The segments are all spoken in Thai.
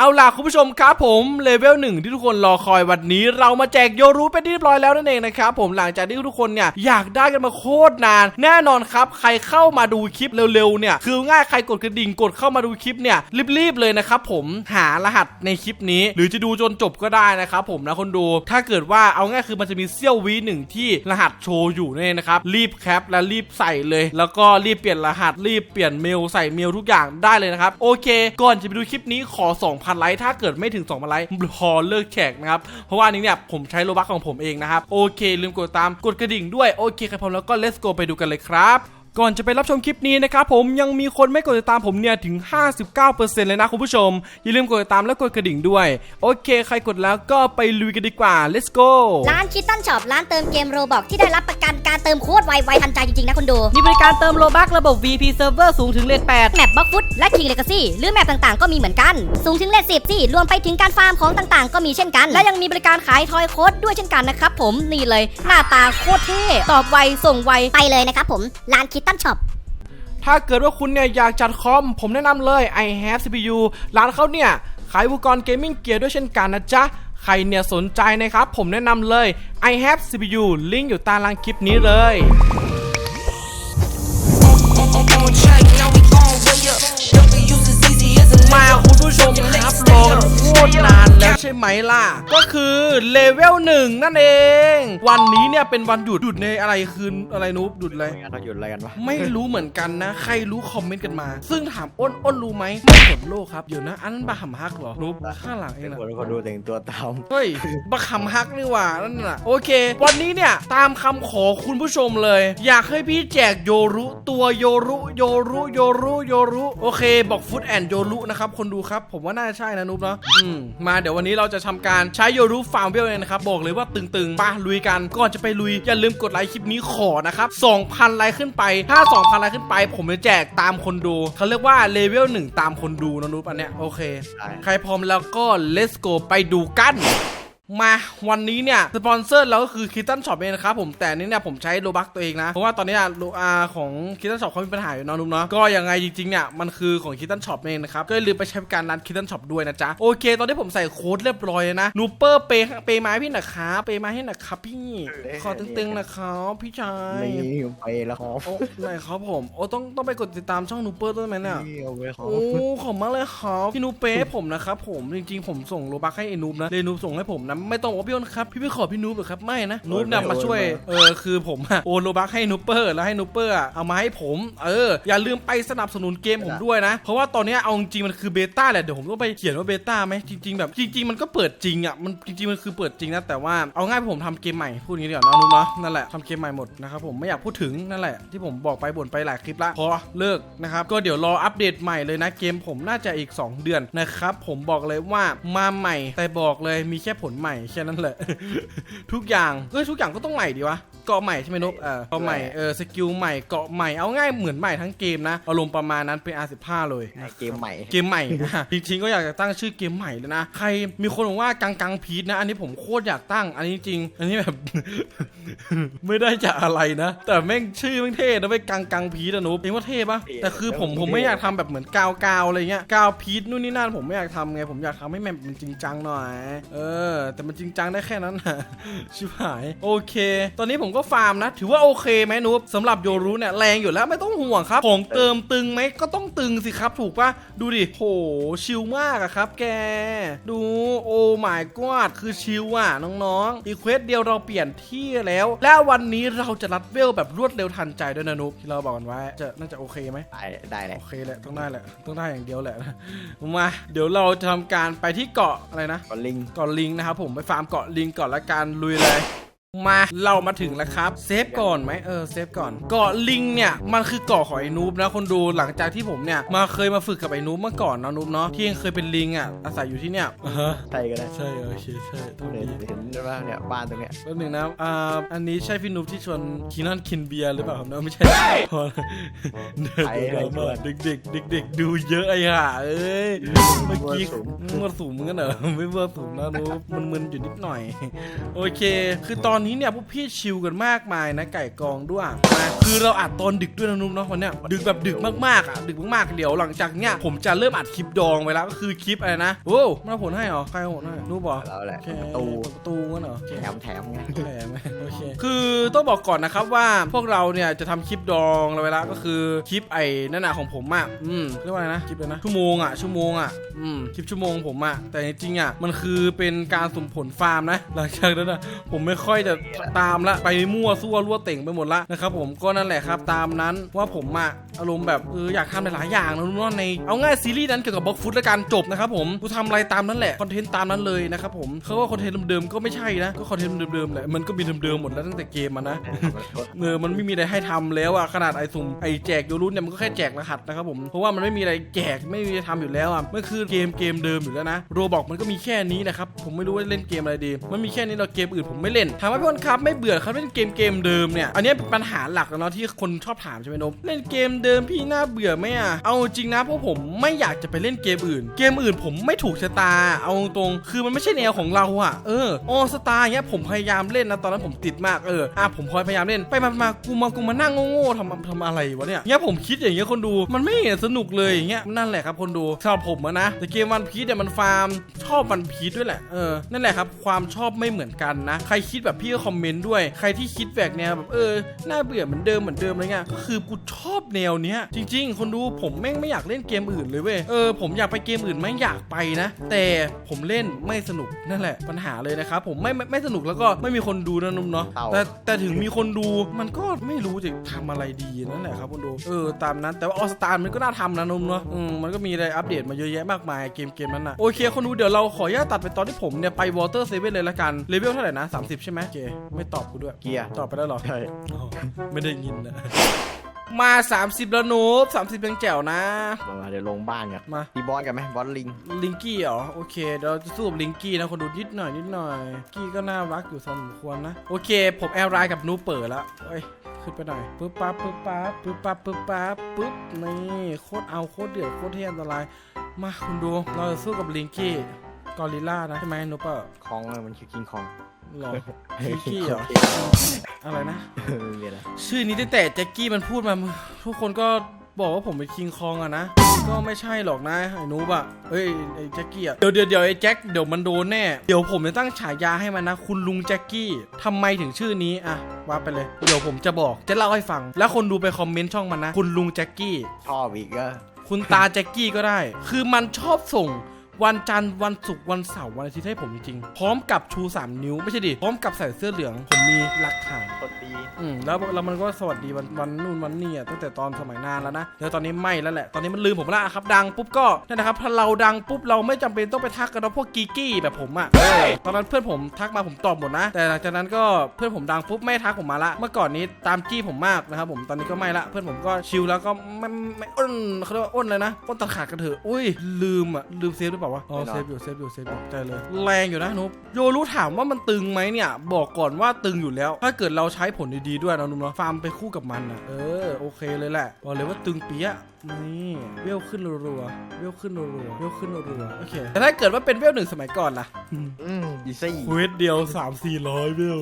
เอาล่ะคุณผู้ชมครับผมเลเวลหนึ่งที่ทุกคนรอคอยวันนี้ เรามาแจกโยรู้เป็นที่เรียบร้อยแล้วนั่นเองนะครับผมหลังจากที่ทุกคนเนี่ยอยากได้กันมาโคตรนาน แน่นอนครับ ใครเข้ามาดูคลิปเร็วๆเนี่ยคือง่ายใครกดกระดิ่งกดเข้ามาดูคลิปเนี่ยรีบๆเลยนะครับผมหารหัสในคลิปนี้ หรือจะดูจนจบก็ได้นะครับผมนะคนดู ถ้าเกิดว่าเอาง่ายคือมันจะมีเซี่ยววิหนึ่งที่รหัสโชว์อยู่นี่นะครับรีบแคปและรีบใส่เลย แล้วก็รีบเปลี่ยนรหัสรีบเปลี่ยนเมลใส่เมลทุกอย่างได้เลยนะครับโอเค ก่อนจะไปดูคลิปนี้ขอ2,000ไลค์ ถ้าเกิดไม่ถึง 2,000 ไลค์พอเลิกแขกนะครับ เพราะว่าอันนี้เนี่ยผมใช้โลบักของผมเองนะครับ โอเค ลืมกดตาม กดกระดิ่งด้วย โอเคครับผมแล้วก็ let's go ไปดูกันเลยครับ ก่อนจะไปรับชมคลิปนี้นะครับผมยังมีคนไม่กดติดตามผมเนี่ยถึง 59%เลยนะคุณผู้ชม อย่าลืมกดติดตามและกดกระดิ่งด้วย โอเค ใครกดแล้วก็ไปลุยกันดีกว่า let's go ร้านคิตตันช็อปร้านเติมเกมโรบอกที่ได้รับประกันการเติมโคตรไวไวทันใจจริงๆนะคุณดู มีบริการเติมโลบักระบบ VP Server สูงถึงเลท8แมปบล็อกฟุตและคิงเลกาซี่หรือแมปต่างๆ ก็มีเหมือนกัน สูงถึงเลทสิบสี่รวมไปถึงการฟาร์มของต่างๆ ก็มีเช่นกัน และยังมีบริการขายทอยโค้ดด้วยเช่นกันนะครับผมนี่เลยหน้าตาโคตรเท่ตอบไวส่งไวไปเลยนะครับผมร้านคิตตันช็อปถ้าเกิดว่าคุณเนี่ยอยากจัดคอม ผมแนะนำเลย i have CPU ร้านเขาเนี่ยขายอุปกรณ์เกมมิ่งเกียร์ด้วยเช่นกันนะจ๊ะ ใครเนี่ยสนใจนะครับ ผมแนะนำเลย i have CPU ลิงก์อยู่ใต้ล่างคลิปนี้เลย ผู้ชมครับรอกันโคตรนานแล้วใช่ไหมล่ะ ก็คือเลเวลหนึ่งนั่นเอง วันนี้เนี่ยเป็นวันหยุดหยุดในอะไรคืนอะไรนุ๊บหยุดอะไรไม่งั้นเราหยุดอะไรกันวะไม่รู้เหมือนกันนะ ใครรู้คอมเมนต์กันมา ซึ่งถามอ้นอ้นรู้ไหมไม่ผลโลกครับเดี๋ยวนะอันนั้นบาหำฮักเหรอนุ๊บข้างหลังเองนะคนคนดูแต่งตัวตามเฮ้ยบาหำฮักนี่หว่านั่นน่ะโอเค วันนี้เนี่ยตามคำขอคุณผู้ชมเลย อยากให้พี่แจกโยรุตัวโยรุโยรุโยรุโยรุโอเคบอกฟุตแอนโยรุนะครับคนดูครับผมว่าน่าจะใช่นะนุ๊บเนาะอืมมาเดี๋ยววันนี้เราจะทำการใช้โยรุฟาร์มเวลเลยนะครับบอกเลยว่าตึงๆมาลุยกันก่อนจะไปลุยอย่าลืมกดไลค์คลิปนี้ขอนะครับ2,000ไลค์ขึ้นไป ถ้า 2,000ไลค์ขึ้นไป ผมจะแจกตามคนดูเขาเรียกว่าเลเวลหนึ่งตามคนดูนะนุ๊บอันเนี้ยโอเคได้ใครพร้อมแล้วก็ let's go ไปดูกัน มาวันนี้เนี่ยสปอนเซอร์เราก็คือคิตตันช็อปเองนะครับผมแต่อันนี้เนี่ยผมใช้โลบักตัวเองนะเพราะว่าตอนนี้อะโลอาของคิตตันช็อปเขามีปัญหาอยู่เนอะนุ๊กเนาะก็ยังไงจริงๆเนี่ยมันคือของคิตตันช็อปเองนะครับก็อย่าลืมไปใช้บริการร้านคิตตันช็อปด้วยนะจ๊ะโอเค ตอนนี้ผมใส่โค้ดเรียบร้อยแล้วนะนูเปอร์เปย์เปย์มาให้พี่หนะครับเปย์มาให้หนะครับพี่ขอตึงๆนะครับพี่ชายนี่ไปแล้วครับโอ้ไหนครับผมโอ้ต้องต้องไปกดติดตามช่องนูเปอร์ด้วยไหมเนี่ยนี่เอาไว้ครับโอ้ขอบมากเลยครับพี่นูเป้ผมนะครับผมจริงๆผมส่งโลบักให้ไอ้นูบนะเลยนูบส่งให้ผมนะไม่ต้องบอกว่าพี่อ้นครับพี่ไม่ขอพี่นูบหรอกครับไม่นะนูบเนี่ยมาช่วยเออคือผมอะโอนโลบักให้นูเปอร์แล้วให้นูเปอร์อะเอามาให้ผมเอออย่าลืมไปสนับสนุนเกมผมด้วยนะ เพราะว่าตอนเนี้ยเอาจริงๆมันคือเบต้าแหละเดี๋ยวผมต้องไปเขียนว่าเบต้าไหมจริง ๆ แบบจริง ๆ มันก็เปิดจริงอะมันจริงๆมันคือเปิดจริงนะแต่ว่าเอาง่ายผมทำเกมใหม่พูดอย่างนี้เดี๋ยวนาะนูบเนาะนั่นแหละทำเกมใหม่หมดนะครับผมไม่อยากพูดถึงนั่นแหละที่ผมบอกไปบ่นไปหลายคลิปละพอเลิกนะครับก็เดี๋ยวรออัปเดตใหม่เลยนะเกมผมน่าจะอีก 2 เดือนนะครับผมบอกเลยว่ามาใหม่แต่บอกเลยมีแค่ผลใหม่แค่นั้นแหละ ทุกอย่างเอ้ยทุกอย่างก็ต้องใหม่ดีวะ กาะใหม่ใช่ไหมนบเออเกาะใหม่เออสกิลใหม่เกาะใหม่เอาง่ายเหมือนใหม่ทั้งเกมนะอารมณ์ประมาณนั้นเป็น R15 เลยให้เกมใหม่เกมใหม่อะจริงๆก็อยากจะตั้งชื่อเกมใหม่เลยนะใครมีคนบอกว่ากังกังพีทนะ อันนี้ผมโคตรอยากตั้ง อันนี้จริง อันนี้แบบ ไม่ได้จะอะไรนะ แต่แม่งชื่อแม่งเท่นะไปกังกังพีทอะหนูเองว่าเท่ปะเท่แต่คือผมเท่ผมไม่อยากทำแบบเหมือนกาวกาวอะไรเงี้ยกาวพีทนู่นนี่นั่นผมไม่อยากทำไงผมอยากทำให้แม่งมันจริงจังหน่อย เออ แต่มันจริงจังได้แค่นั้นนะชิบหาย โอเค ตอนนี้ผมก็ฟาร์มนะ ถือว่าโอเคไหมนุ๊บสำหรับโยรุเนี่ยแรงอยู่แล้วไม่ต้องห่วงครับของเติมตึงไหมก็ต้องตึงสิครับ ถูกปะดูดิโหชิลมากอะครับ แก ดูโอ้ my god คือชิลอะน้องๆอีเควสเดียวเราเปลี่ยนที่แล้ว และวันนี้เราจะรัดเวลแบบรวดเร็วทันใจด้วยนะนุ๊บที่เราบอกกันไว้จะน่าจะโอเคไหมได้ได้เลยโอเคแหละต้องได้แหละต้องได้อย่างเดียวแหละมาเดี๋ยวเราจะทำการไปที่เกาะอะไรนะก็ลิงเกาะลิงนะครับผมไปฟาร์มเกาะลิงก่อนละกันลุยเลย มาเรามาถึงแล้วครับ เซฟก่อนไหมเออเซฟก่อนเกาะลิงเนี่ยมันคือเกาะของไอ้นูบนะคนดูหลังจากที่ผมเนี่ยมาเคยมาฝึกกับไอ้นูบเมื่อก่อนนะนูบเนาะที่ยังเคยเป็นลิงอะอาศัยอยู่ที่เนี่ยอ่าฮะไทยก็ได้ใช่โอเคใช่ตรงเห็นนี้เห็นได้ป่ะเนี่ยบ้านตรงเนี้ยแป๊บหนึงนะอ่าอันนี้ใช่พี่นูบที่ชวนคีนันคินเบียร์หรือเปล่าครับเนอะไม่ใช่พอเดินดูแล้วมาเด็กเด็กเด็กเด็กๆดูเยอะไอ้ห่าเอ้ยเมื่อกี้มั่วสูงมึงกันเหรอไม่มั่วสูงนะนูบมันมึนๆอยู่นิดหน่อย โอเค คือตอนอนนี้เนี่ยพวกพี่ชิลกันมากมายนะไก่กองด้วยนะคือเราอัดตอนดึกด้วยนะนุ๊กเนาะวันเนี้ยดึกแบบดึกมากๆอะดึกมากๆเดี๋ยวหลังจากเนี้ยผมจะเริ่มอัดคลิปดองไปแล้วก็คือคลิปอะไรนะโอ้มันเอาผลให้เหรอใครเอาผลให้นุ๊กบอกเราแหละโอเคประตูเปิดประตูงั้นเหรอโอเคแถมแถมไงแหมโอเคคือต้องบอกก่อนนะครับว่าพวกเราเนี่ยจะทำคลิปดองเราเวลาก็คือคลิปไอ้นั่นน่ะของผมอะอืมเรียกว่าอะไรนะคลิปเลยนะชั่วโมงอะชั่วโมงอะอืมคลิปชั่วโมงผมอะแต่จริงๆอะมันคือเป็นการสุ่มผลฟาร์มนะหลังจากนั้นอะผมไม่ค่อยจะตามละไปมั่วซั่วรั่วเต่งไปหมดละนะครับผมก็นั่นแหละครับตามนั้นว่าผมอะอารมณ์แบบเอออยากทำหลายๆอย่างนะรู้ว่าในเอาง่ายซีรีส์นั้นเกี่ยวกับบล็อกฟุตและการจบนะครับผมกูทำอะไรตามนั้นแหละคอนเทนต์ตามนั้นเลยนะครับผมเขาว่าคอนเทนต์เดิมๆก็ไม่ใช่นะก็คอนเทนต์เดิมๆแหละมันก็มีเดิมๆหมดแล้วตั้งแต่เกมมันนะเออมันไม่มีอะไรให้ทำแล้วอะขนาดไอสุ่มไอแจกโยรุเนี่ยมันก็แค่แจกรหัสนะครับผมเพราะว่ามันไม่มีอะไรแจกไม่มีอะไรทำอยู่แล้วอะมันคือเกมเกมเดิมอยู่แล้วนะโรบอกมันก็มีแค่นี้นะครับผมไม่รู้ว่าเล่นเกมอะไรดี มันมีแค่นี้เราเกมอื่นผมไม่เล่นถามว่าพี่คนครับไม่เบื่อครับเล่นเกมเกมเดิมเนี่ยอันนี้เป็นปัญหาหลักเนาะที่คนชอบถามใช่ไหมนมเล่นเกมเดิมพี่น่าเบื่อไหมอะเอาจริงนะเพราะผมไม่อยากจะไปเล่นเกมอื่น เกมอื่นผมไม่ถูกชะตาเอาตรงๆคือมันไม่ใช่แนวของเราอะเออออสตาร์เงี้ยผมพยายามเล่นนะตอนนั้นผมติดมากเอออะผมพยายามเล่นไปมามากูมากูมานั่งโง่ๆทำทำอะไรวะเนี่ยเงี้ยผมคิดอย่างเงี้ยคนดูมันไม่เห็นสนุกเลยอย่างเงี้ยนั่นแหละครับคนดูสำหรับผมนะแต่เกมวันพีชเนี่ยมันฟาร์มชอบวันพีชด้วยแหละเออนั่นแหละครับความชอบไม่เหมือนกันนะ ใครคิดแบบพี่ก็คอมเมนต์ด้วย ใครที่คิดแบกแนวแบบเออน่าเบื่อเหมือนเดิมเหมือนเดิมอะไรเงี้ยก็คือกูชอบแนวเนี้ยจริง ๆ คนดูผมแม่งไม่อยากเล่นเกมอื่นเลยเว้ยเออผมอยากไปเกมอื่นไม่อยากไปนะ แต่ผมเล่นไม่สนุกนั่นแหละปัญหาเลยนะครับผมไม่ไม่ไม่สนุกแล้วก็ไม่มีคนดูนะนุ่มเนาะเต่าแต่แต่ถึงมีคนดูมันก็ไม่รู้จะทำอะไรดีนั่นแหละครับคนดูเออตามนั้นแต่ว่าออสตามันก็น่าทำนะนุ่มเนาะอืมมันก็มีอะไรอัปเดตมาเยอะแยะมากมายเกมเกมนั้นนะโอเคคนดูเดี๋ยวเราขออนุญาตตัดไปตอนที่ผมเนี่ยไปวอเตอร์เซเว่นเลยละกันเลเวลเท่าไหร่นะ30 ใช่ไหมโอเคไม่ตอบกูด้วย เกียร์ ตอบไปแล้วเหรอใช่ อ๋อไม่ได้ยินนะมา 30 แล้วนูบ30ยังแจ๋วนะ มามาเดี๋ยวลงบ้านกันมา ตีบอสกันไหมบอสลิง ลิงกี้เหรอ โอเคเดี๋ยวเราจะสู้กับลิงกี้นะคนดูนิดหน่อยนิดหน่อย กี้ก็น่ารักอยู่สมควรนะ โอเค ผมแอลไลน์กับนูเปิดแล้วเอ้ย ขึ้นไปหน่อยปึ๊บปั๊บปึ๊บปั๊บปึ๊บปั๊บปึ๊บปั๊บปึ๊บนี่โคตรเอาโคตรเดือดโคตรเที่อันตราย มาคุณดูเราจะสู้กับลิงกี้กอริลล่านะใช่ไหมนูเปิดของอะมันคือคิงคอง หรอลิงกี้เหรออะไรนะ ไม่มีอะไรชื่อนี้ตั้งแต่แจ็คกี้มันพูดมา ทุกคนก็บอกว่าผมเป็นคิงคองอะนะ ก็ไม่ใช่หรอกนะไอ้นูบอะเอ้ยไอ้แจ็คกี้อะเดี๋ยวเดี๋ยวเดี๋ยวไอ้แจ็คเดี๋ยวมันโดนแน่ เดี๋ยวผมจะตั้งฉายาให้มันนะ คุณลุงแจ็คกี้ทำไมถึงชื่อนี้อะว่าไปเลย เดี๋ยวผมจะบอกจะเล่าให้ฟัง แล้วคนดูไปคอมเมนต์ช่องมันนะ คุณลุงแจ็คกี้ ชอบอีกก็คุณตาแจ็คกี้ก็ได้ คือมันชอบส่ง วันจันทร์วันศุกร์วันเสาร์วันอาทิตย์ให้ผมจริงๆ พร้อมกับชู 3 นิ้วไม่ใช่ดิ พร้อมกับใส่เสื้อเหลือง ผมมีหลักฐาน คนดี อืมแล้วแล้วมันก็สวัสดีวันวันนู่นวันนี่อะตั้งแต่ตอนสมัยนานแล้วนะแล้วตอนนี้ไม่แล้วแหละ ตอนนี้มันลืมผมละครับ ดังปุ๊บก็นั่นนะครับถ้าเราดังปุ๊บเราไม่จำเป็นต้องไปทักกันนะพวกกีกี้แบบผมอะเออตอนนั้นเพื่อนผมทักมาผมตอบหมดนะ แต่หลังจากนั้นก็เพื่อนผมดังปุ๊บไม่ทักผมมาละ เมื่อก่อนนี้ตามจี้ผมมากนะครับผมตอนนี้ก็ไม่ละ เพื่อนผมก็ชิลแล้วก็ไม่ไม่อ้นเขาเรียกว่าอ้นเลยนะอ้นตัดขาดกันเถอะอุ้ยลืมอะลืมเซฟหรือเปล่าวะ อ๋อเซฟอยู่เซฟอยู่เซฟอยู่ใจเลย แรงอยู่นะนุ๊กโยรู้ถามว่ามันตึงไหมเนี่ย บอกก่อนว่าตึงอยู่แล้ว ถ้าเกิดเราใช้ผลดีๆด้วยนะนุ๊กเนาะฟาร์มไปคู่กับมันนะเออโอเคเลยแหละบอกเลยว่าตึงเปี้ยะนี่เวลขึ้นรัวๆเวลขึ้นรัวๆเวลขึ้นรัวๆโอเคแต่ถ้าเกิดว่าเป็นเวลหนึ่งสมัยก่อนล่ะอืมอีซี่เวทเดียว3 4 0 0เวล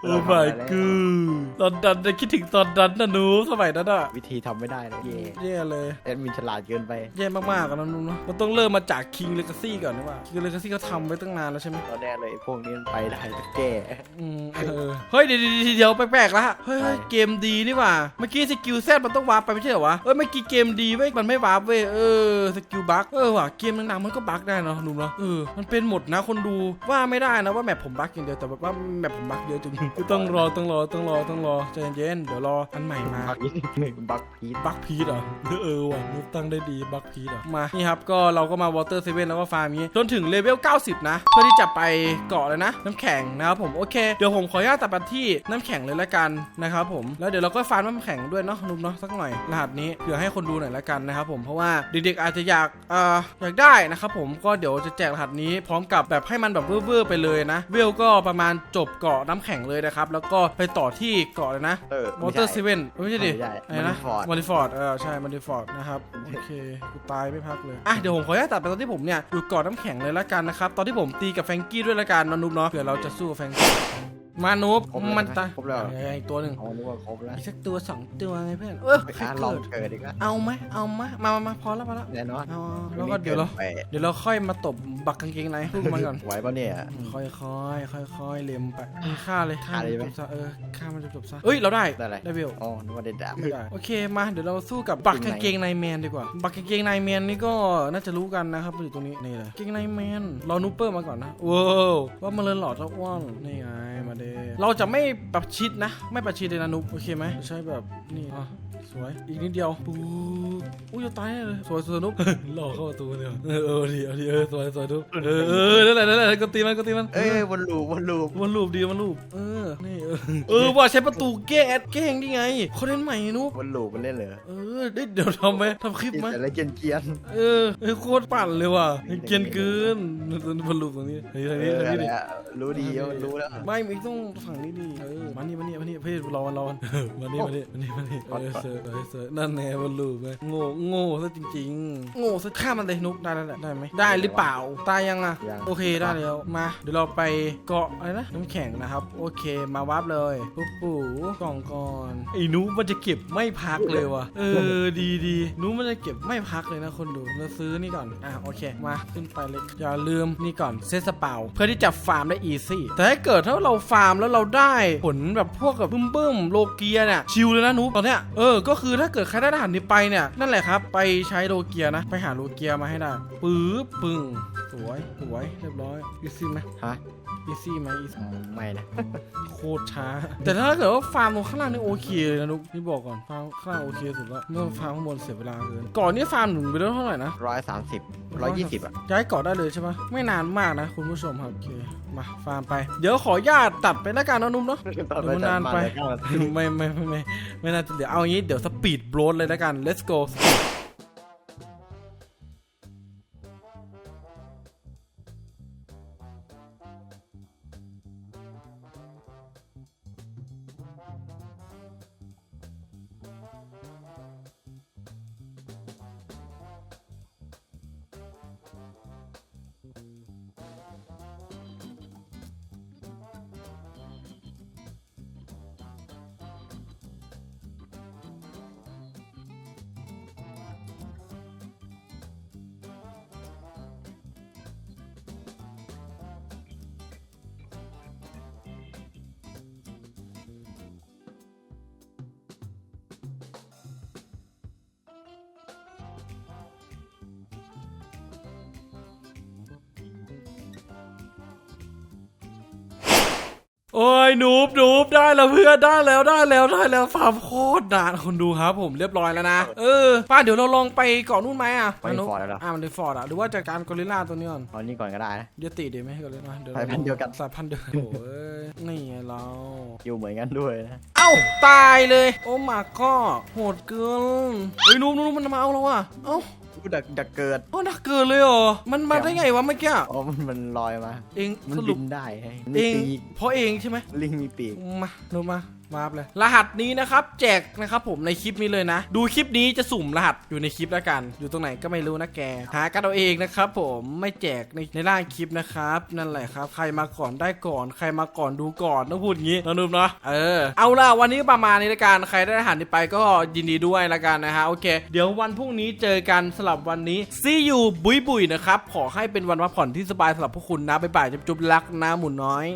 โอ้เรา my ทำได้แล้ว god ตอนนั้นน่ะคิดถึงตอนนั้นนะหนูสมัยนั้นอะวิธีทำไม่ได้นะเย่แย่เลยแอดมินฉลาดเกินไปแย่มากๆกันนะนุ๊กเนาะมันต้องเริ่มมาจาก King Legacy ก่อนนะว่า King Legacy เขาทำไว้ตั้งนานแล้วใช่ไหมเราแน่เลยพวกนี้มันไปได้แต่แก้อืมเออเฮ้ยเดี๋ยวเดี๋ยวเดี๋ยวแปลกๆละเฮ้ยใช่เกมดีนี่หว่า เมื่อกี้สกิลแซดมันต้องวาร์ปไปไม่ใช่เหรอวะเอ้ยเมื่อกี้เกมดีเว้ยมันไม่วาร์ปเว้ยเออสกิลบั๊กเออว่ะเกมหนังๆมันก็บั๊กได้เนาะหนุ่มเนาะเออมันเป็นหมดนะคนดูว่าไม่ได้นะว่าแมปผมบั๊กอย่างเดียวแต่แบบว่าแมปผมบั๊กเยอะจริงต้องรอต้องรอต้องรอต้องรอใจเย็นๆเดี๋ยวรออันใหม่มา บักอีกบักพีทบักพีทเหรอเออว่ะนึกตั้งได้ดีบักพีทเหรอมานี่ครับก็เราก็มาวอเตอร์เซเว่นแล้วก็ฟาร์มอย่างนี้จนถึงเลเวล 90 นะ เพื่อที่จะไปเกาะเลยนะ น้ำแข็งนะครับผมโอเคเดี๋ยวผมขออนุญาตตัดไปที่น้ำแข็งเลยละกันนะครับผมแล้วเดี๋ยวเราก็ฟาร์มน้ำแข็งด้วยเนาะนุ่มเนาะสักหน่อยรหัสนี้เผื่อให้คนดูหน่อยละกันนะครับผมเพราะว่าเด็กๆอาจจะอยากเอ่ออยากได้นะครับผมก็เดี๋ยวจะแจกรหัสนี้พร้อมกับแบบให้มันแบบเวอร์ๆไปเลยนะเวลก็ประมาณจบเกาะน้ำแข็งเลยนะครับแล้วก็ไปต่อที่เกาะเลยนะเออวอเตอร์เซเว่นไม่ใช่ดิไม่ใช่อะไรนะ Maniford มาริฟอร์ดเออใช่มาริฟอร์ดนะครับโอเคกูตายไม่พักเลยอะเดี๋ยวผมขออนุญาตตัดไปตอนที่ผมเนี่ยอยู่ก่อน้ำแข็งเลยละกันนะครับ ตอนที่ผมตีกับแฟงกี้ด้วยละกันนอนุ๊กเนาะเผื่อเราจะสู้กับแฟงกี้ มานุบครบแล้วมันตายครบแล้ว เอ้ยอีกตัวหนึ่งอ๋อนึกว่าครบแล้วอีกสักตัวสองตัวไงเพื่อนเออไปใครอ่านลองเกิดเกิดอีกแล้วเอาไหมเอาไหมมามามาพอแล้วพอแล้วแน่นอนเอาแล้วก็เดี๋ยวเราไปเดี๋ยวเราค่อยมาตบบักกางเกงในพวกมันก่อน ไหวปะเนี่ย ค่อยค่อยค่อยค่อยๆ เล็มไปมึงฆ่าเลยฆ่าเลยไหมจบซะเออฆ่ามันจบๆซะเอ้ย เราได้ ได้อะไร ได้เบลอ๋อนึกว่าได้ดาบไม่ได้ โอเค มา เดี๋ยวเราสู้กับบักกางเกงในแมนดีกว่า บักกางเกงในแมนนี่ก็น่าจะรู้กันนะครับอยู่ตรงนี้ นี่เลยกางเกงในแมนรอนูเปอร์มาก่อนนะว้าวว่ามาเลยหลอดเจ้าอ้วนนี่ไง มาเดเราจะไม่ประชิดนะ ไม่ประชิดเลยนะนุ๊กโอเคไหมใช้แบบนี่อะ สวย อีกนิดเดียวปุ๊บอุ้ยจะตายแน่เลย สวยสวยนุ๊กหล่อเข้าประตูเดียวเออเออดีเอาดีเออสวยสวยนุ๊กเออเออนั่นแหละนั่นแหละก็ตีมันก็ตีมัน เอ้ยวนลูปวนลูปมันรูปดีมันรูปเออ นี่เออเออว่าใช้ประตูแก้แอดแกล้งนี่ไงคอนเทนต์ใหม่นุ๊กวนลูปมันเล่นเหรอเออได้เดี๋ยวทำไหมทำคลิปไหมแต่ละเกียนเกียนเออเออโคตรปั่นเลยว่ะเกรียนเกินมันรูปตรงนี้เฮ้ยเอทางนี้อทางนี้ดิเนี่ยรู้ดีว่ารู้แล้วไม่ไม่ต้องฝั่งนี้ดิเออมานี่มานี่มานี่เพื่อนรอมันรอมันเออมานี่มานี่มานี่มานี่เออเซอร์เออเซอร์นั่นแน่มันรูปไหมโง่โง่ซะจริง ๆ โง่ซะฆ่ามันเลยนุ๊กได้แล้วแหละได้ไหมได้หรือเปล่าตายยังอะยังโอเคได้แล้วมา เดี๋ยวเราไปเกาะอะไรนะน้ำแข็งนะครับ โอเคมาวับเลยปุ๊บปู่กล่องก่อนไอ้หนูมันจะเก็บไม่พักเลยว่ะเออดีดีหนูมันจะเก็บไม่พักเลยนะคนดูเราซื้อนี่ก่อนอะโอเคมาขึ้นไปเลยอย่าลืมนี่ก่อนเซตสเปาเพื่อที่จะฟาร์มได้อีซี่แต่ถ้าเกิดถ้าเราฟาร์มแล้วเราได้ผลแบบพวกแบบบึ้มบึ้มๆโลเกียเนี่ยชิลเลยนะหนูตอนเนี้ยเออก็คือถ้าเกิดใครได้ทหารนี้ไปเนี่ย นั่นแหละครับ ไปใช้โลเกียนะ ไปหาโลเกียมาให้ได้ปื๊บปึ้งสวยสวยเรียบร้อยอีซี่ไหมฮะ อีซี่ไหมอีอืมไม่นะ โคตรช้า แต่ถ้าเกิดว่าฟาร์มตรงข้างล่างนี่โอเคเลยนะนุ๊กนี่บอกก่อนฟาร์มข้างล่างโอเคสุดแล้วเมื่อฟาร์มข้างบนเสียเวลาเกินก่อนนี่ฟาร์มหนุนไปได้เท่าไหร่นะร้อยสามสิบร้อยยี่สิบอะย้ายเกาะได้เลยใช่ปะไม่นานมากนะคุณผู้ชมครับโอเคมาฟาร์มไป เดี๋ยวขออนุญาตตัดไปแล้วกันนะนุ่มเนาะเดี๋ยวมันนานไปเก้านาทีไม่ไม่ไม่ไม่ไม่น่าจะเดี๋ยวเอางี้เดี๋ยวสปีดโบรดเลยแล้วกัน let's go โอ้ยหนูบหนูบได้แล้วเพื่อนได้แล้วได้แล้วได้แล้วฟาร์มโคตรนานคุณดูครับ ผมเรียบร้อยแล้วนะเออป้าเดี๋ยวเราลองไปเกาะนู่นไหมอะไปฟอร์ดแล้วเหรออ่ามันเดฟอร์ดอะหรือว่าจัดการกอริลลาตัวนี้ก่อนเอานี่ก่อนก็ได้นะ เดี๋ยวติดีไหมกอริลลาเดี๋ยวสายพันธุ์เดียวกัน สายพันธุ์เดียวกันโอ้ยนี่ไงเรา อยู่เหมือนกันด้วยนะเอ้าตายเลย โอ้มาก็โหดเกินเฮ้ยนุ่มนุ่มมันมาเอาเราอะเอ้ากู ดักดักเกิดเอ้าดักเกินเลยเหรอ มันมาได้ไงวะเมื่อกี้ อ๋อมันมันลอยมา เองมันสรุบิปนได้ไงเอมีงปีกเพราะเองใช่ไหมลิงมีปีก มาดูมา มาบเลย รหัสนี้นะครับ แจกนะครับผมในคลิปนี้เลยนะ ดูคลิปนี้จะสุ่มรหัสอยู่ในคลิปแล้วกัน อยู่ตรงไหนก็ไม่รู้นะแก หากันเอาเองนะครับผมไม่แจกในในร่างคลิปนะครับ นั่นแหละครับ ใครมาก่อนได้ก่อน ใครมาก่อนดูก่อนต้องพูดอย่างนี้นะนุ่มเนาะเออเอาล่ะวันนี้ประมาณนี้ละกันใครได้รหัสนี้ไปก็ยินดีด้วยละกันนะฮะโอเค เดี๋ยววันพรุ่งนี้เจอกันสลับวันนี้ซีอยู่บุยบุยนะครับขอให้เป็นวันพักผ่อนที่สบายสำหรับพวกคุณนะบ๊ายบายจุ๊บๆรักนะหมุนน้อย